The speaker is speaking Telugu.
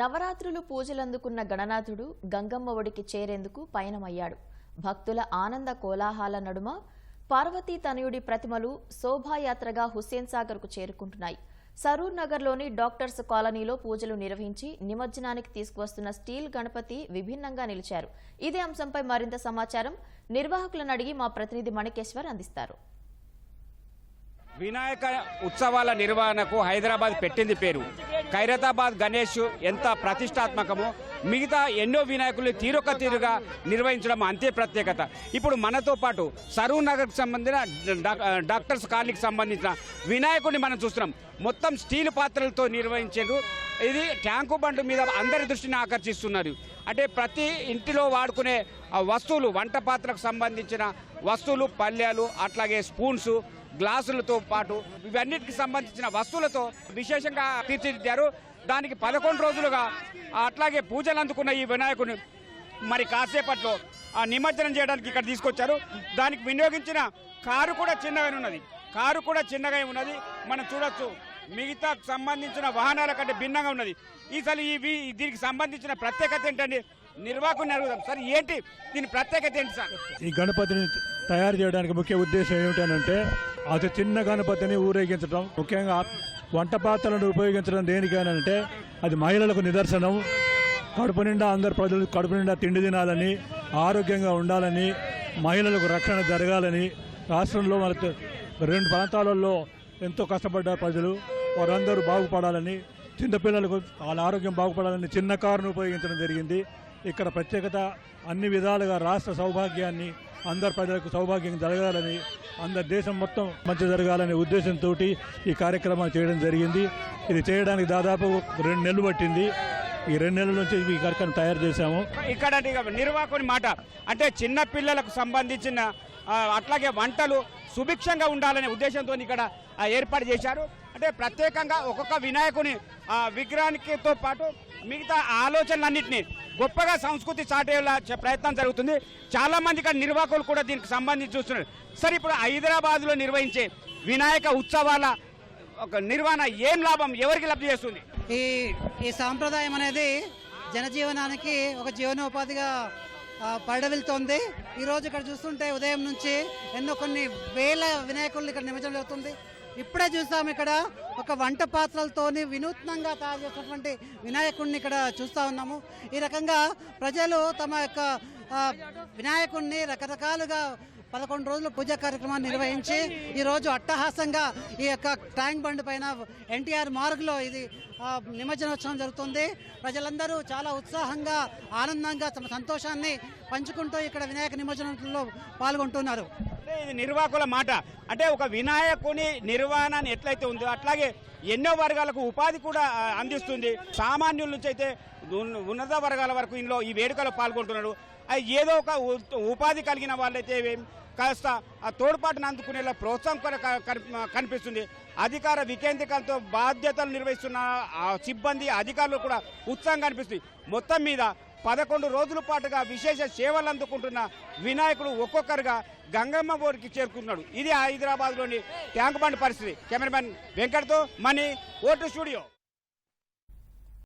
నవరాత్రులు పూజలందుకున్న గణనాథుడు గంగమ్మ ఒడికి చేరేందుకు పయనమయ్యాడు. భక్తుల ఆనంద కోలాహాల నడుమ పార్వతీ తనయుడి ప్రతిమలు శోభాయాత్రగా హుస్సేన్ సాగర్కు చేరుకుంటున్నాయి. సరూర్ నగర్లోని డాక్టర్స్ కాలనీలో పూజలు నిర్వహించి నిమజ్జనానికి తీసుకువస్తున్న స్టీల్ గణపతి విభిన్నంగా నిలిచారు. ఇదే అంశంపై మరింత సమాచారం నిర్వాహకులను అడిగి మా ప్రతినిధి మణికేశ్వర్ అందిస్తారు. వినాయక ఉత్సవాల నిర్వహణకు హైదరాబాద్ పెట్టింది పేరు. ఖైరతాబాద్ గణేష్ ఎంత ప్రతిష్టాత్మకమో మిగతా ఎన్నో వినాయకులు తీరొక తీరుగా నిర్వహించడం అంతే ప్రత్యేకత. ఇప్పుడు మనతో పాటు సరూర్ నగర్కి సంబంధించిన డాక్టర్స్ కాలనీకి సంబంధించిన వినాయకుడిని మనం చూస్తున్నాం. మొత్తం స్టీల్ పాత్రలతో నిర్వహించారు. ఇది ట్యాంకు బండు మీద అందరి దృష్టిని ఆకర్షిస్తున్నారు. అంటే ప్రతి ఇంటిలో వాడుకునే వస్తువులు వంట పాత్రకు సంబంధించిన వస్తువులు పళ్ళాలు అట్లాగే స్పూన్స్ గ్లాసులతో పాటు ఇవన్నిటికి సంబంధించిన వస్తువులతో విశేషంగా తీర్చిదిద్దారు. దానికి పదకొండు రోజులుగా అట్లాగే పూజలు అందుకున్న ఈ వినాయకుని మరి కాసేపట్లో ఆ నిమజ్జనం చేయడానికి ఇక్కడ తీసుకొచ్చారు. దానికి వినియోగించిన కారు కూడా చిన్నగానే ఉన్నది. కారు కూడా చిన్నగా ఉన్నది. మనం చూడొచ్చు మిగతా సంబంధించిన వాహనాల కంటే భిన్నంగా ఉన్నది. ఈసారి ఇవి దీనికి సంబంధించిన ప్రత్యేకత ఏంటండి నిర్వాహకుని అడుగుదాం. సార్ ఏంటి దీని ప్రత్యేకత ఏంటి సార్? ఈ గణపతిని తయారు చేయడానికి ముఖ్య ఉద్దేశం ఏమిటనంటే అతి చిన్న గణపతిని ఊరేగించడం ముఖ్యంగా వంట పాత్రలను ఉపయోగించడం దేనికైనంటే అది మహిళలకు నిదర్శనం. కడుపు నిండా అందరు ప్రజలు కడుపు నిండా తిండి తినాలని ఆరోగ్యంగా ఉండాలని మహిళలకు రక్షణ జరగాలని రాష్ట్రంలో మన రెండు ప్రాంతాలలో ఎంతో కష్టపడ్డారు ప్రజలు. వారందరూ బాగుపడాలని చిన్నపిల్లలకు వాళ్ళ ఆరోగ్యం బాగుపడాలని చిన్న కారును ఉపయోగించడం జరిగింది. ఇక్కడ ప్రత్యేకత అన్ని విధాలుగా రాష్ట్ర సౌభాగ్యాన్ని అందరి ప్రజలకు సౌభాగ్యం జరగాలని అందరి దేశం మొత్తం మంచి జరగాలనే ఉద్దేశంతో ఈ కార్యక్రమాన్ని చేయడం జరిగింది. ఇది చేయడానికి దాదాపు రెండు నెలలు పట్టింది. ఈ రెండు నెలల నుంచి ఈ కార్యక్రమం తయారు చేశాము. ఇక్కడ నిర్వాహకుని మాట అంటే చిన్న పిల్లలకు సంబంధించిన అట్లాగే వంటలు సుభిక్షంగా ఉండాలనే ఉద్దేశంతో ఇక్కడ ఏర్పాటు చేశారు. అంటే ప్రత్యేకంగా ఒక్కొక్క వినాయకుని ఆ, విగ్రహానికితో పాటు మిగతా ఆలోచనలన్నింటినీ గొప్పగా సంస్కృతి చాటేలా ప్రయత్నం జరుగుతుంది. చాలామంది ఇక్కడ నిర్వాహకులు కూడా దీనికి సంబంధించి చూస్తున్నారు. సరే ఇప్పుడు హైదరాబాద్లో నిర్వహించే వినాయక ఉత్సవాల ఒక నిర్వహణ ఏం లాభం? ఎవరికి లబ్ధి చేస్తుంది? ఈ ఈ సాంప్రదాయం అనేది జనజీవనానికి ఒక జీవనోపాధిగా పడవెళ్తోంది. ఈరోజు ఇక్కడ చూస్తుంటే ఉదయం నుంచి ఎన్నో కొన్ని వేల వినాయకులు ఇక్కడ నిమజ్జనం జరుగుతుంది. ఇప్పుడే చూస్తాం ఇక్కడ ఒక వంట పాత్రలతోని వినూత్నంగా తయారు చేసినటువంటి వినాయకుడిని ఇక్కడ చూస్తూ ఉన్నాము. ఈ రకంగా ప్రజలు తమ యొక్క వినాయకుడిని రకరకాలుగా పదకొండు రోజులు పూజా కార్యక్రమాన్ని నిర్వహించి ఈరోజు అట్టహాసంగా ఈ యొక్క ట్యాంక్ బండ్ పైన ఎన్టీఆర్ మార్గ్లో ఇది నిమజ్జనోత్సవం జరుగుతుంది. ప్రజలందరూ చాలా ఉత్సాహంగా ఆనందంగా తమ సంతోషాన్ని పంచుకుంటూ ఇక్కడ వినాయక నిమజ్జనంలో పాల్గొంటున్నారు. అంటే ఇది నిర్వాహకుల మాట. అంటే ఒక వినాయకుని నిర్వహణ ఎట్లయితే ఉందో అట్లాగే ఎన్నో వర్గాలకు ఉపాధి కూడా అందిస్తుంది. సామాన్యుల నుంచి అయితే ఉన్నత వర్గాల వరకు ఇందులో ఈ వేడుకలో పాల్గొంటున్నారు అది ఏదో ఒక ఉపాధి కలిగిన వాళ్ళైతే కాస్త ఆ తోడ్పాటును అందుకునేలా ప్రోత్సాహం కూడా కనిపిస్తుంది. అధికార వికేంద్రీకరణతో బాధ్యతలు నిర్వహిస్తున్న ఆ సిబ్బంది అధికారులు కూడా ఉత్సాహం కనిపిస్తుంది. మొత్తం మీద పదకొండు రోజుల పాటుగా విశేష సేవలు అందుకుంటున్న వినాయకుడు ఒక్కొక్కరుగా గంగమ్మ ఊరికి చేరుకుంటున్నాడు. ఇది హైదరాబాద్లోని ట్యాంక్ బండ్ పరిస్థితి. కెమెరామెన్ వెంకట్తో మనీ ఓటు స్టూడియో.